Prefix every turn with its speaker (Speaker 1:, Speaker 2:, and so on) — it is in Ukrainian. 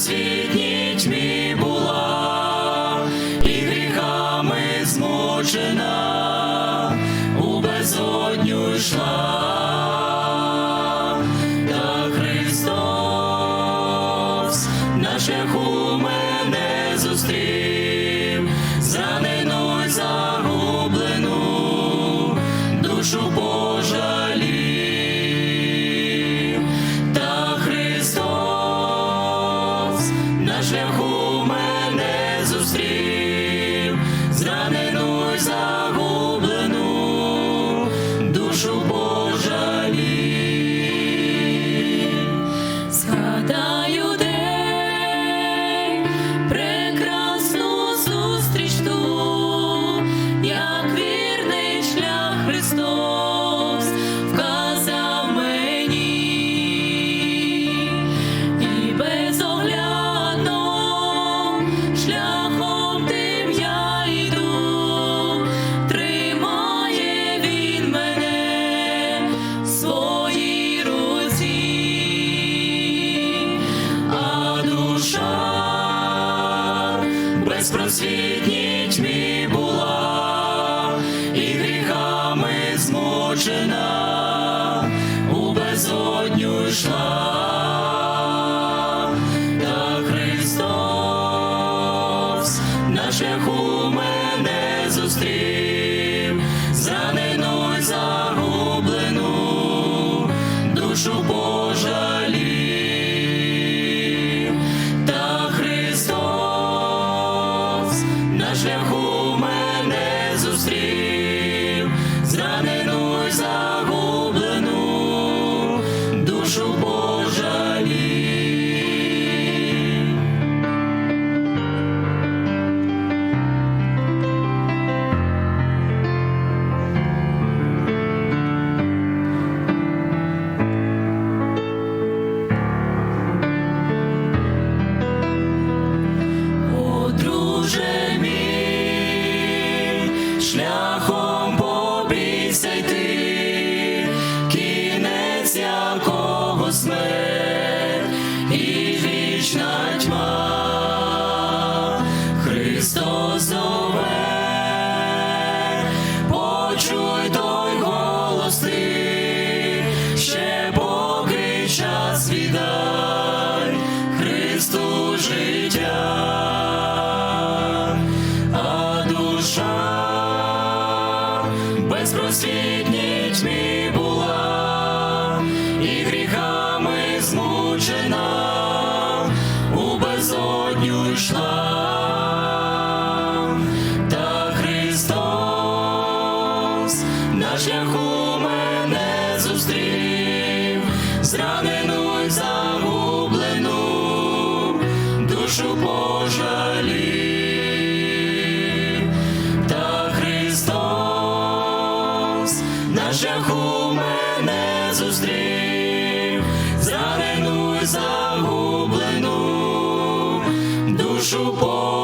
Speaker 1: see. безпросвітній тьмі була, і гріхами змучена у безодню йшла. кого смерть і вічна тьма, Христос нове, почуй той голос ти, ще поки час віддай Христу життя, а душа безпросвітній вогню йшла, та Христос на шляху мене зустрів, зранену й загублену душу пожалів, та Христос на шляху мене зустрів. душу Бога.